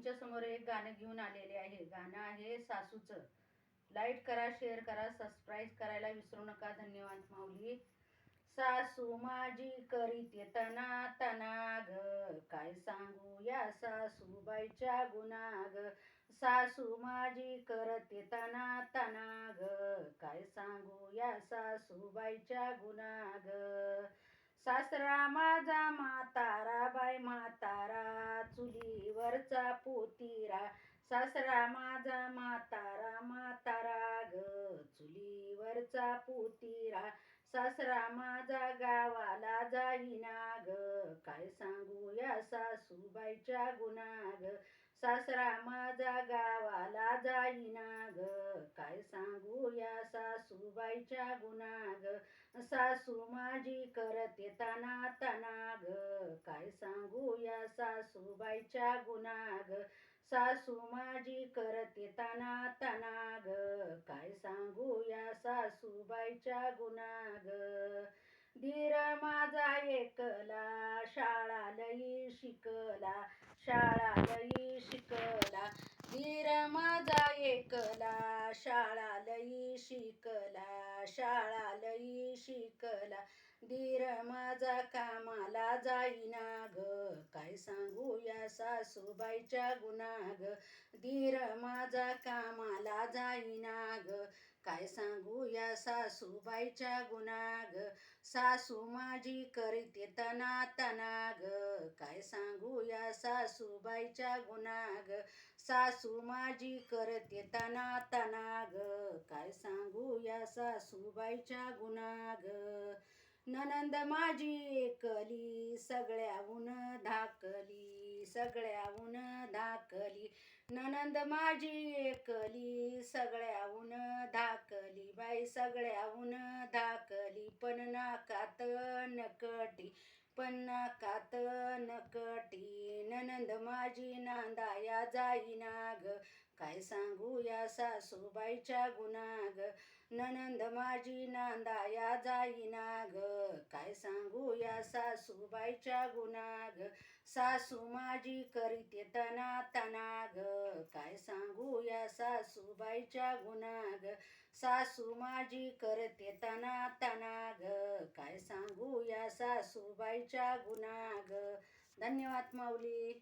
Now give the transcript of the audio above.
तुमच्यासमोर एक गाणं घेऊन आलेले आहे. गाणं आहे सासूचं. लाइट करा शेअर करा सबस्क्राईब करायला विसरू नका. धन्यवाद माऊली. सासू माझी करीत तना तना ग काय सांगू या सासूबाईच्या गुन्हा ग सासू माझी करत तना तना ग काय सांगू या सासूबाईच्या गुन्हा ग सासरा माझा म्हातारा बाय म्हातारा चुलीवरचा पोतीरा. सासरा माझा म्हातारा म्हातारा ग चुलीवरचा पोतीरा. सासरा माझा गावाला जाईना ग काय सांगू या सासूबाईच्या गुन्हा ग सासरा माझा गावाला जाईना ग काय सांगू या सासूबाईच्या गुणाग सासू माझी करत तना तनाग काय सांगू या सासूबाईच्या गुणाग सासू माझी करत तना तनाग काय सांगू या सासूबाईच्या गुणाग धीर माझा एकला शाळा लई शिकला शाळा लई शिकला. धीर माझा एकला शाळा लई शिकला शाळा लई शिकला. धीर माझा कामाला जाईना ग. काय सांगू या सासूबाईच्या गुन्हा ग धीर माझा कामाला जाईना ग. काय सांगू या सासूबाईच्या गुन्हा ग सासू माझी करीते तना तना ग. काय सांगू या सासूबाईच्या गुन्हा ग सासू माझी करते तना तना ग काय सांगू या सासूबाईच्या गुन्हा ग ननंद माझी एकली सगळ्याहून धाकली सगळ्याहून धाकली. ननंद माझी एकली सगळ्याहून धाकली. बाई सगळ्याहून धाकली पण नाकात नकटी. पण नाकात नकटी ननंद माझी नांदाया जाईना ग काय सांगू या सासूबाईच्या गुनाग ननंद माझी नांदाया जाईना ग माझ्या सासूबाईच्या गुन्हा सासू माझी करीते तना तनाग. काय सांगू या सासूबाईच्या गुन्हा सासू माझी करते तना तनाग. काय सांगू या सासूबाईच्या गुन्हा धन्यवाद माऊली.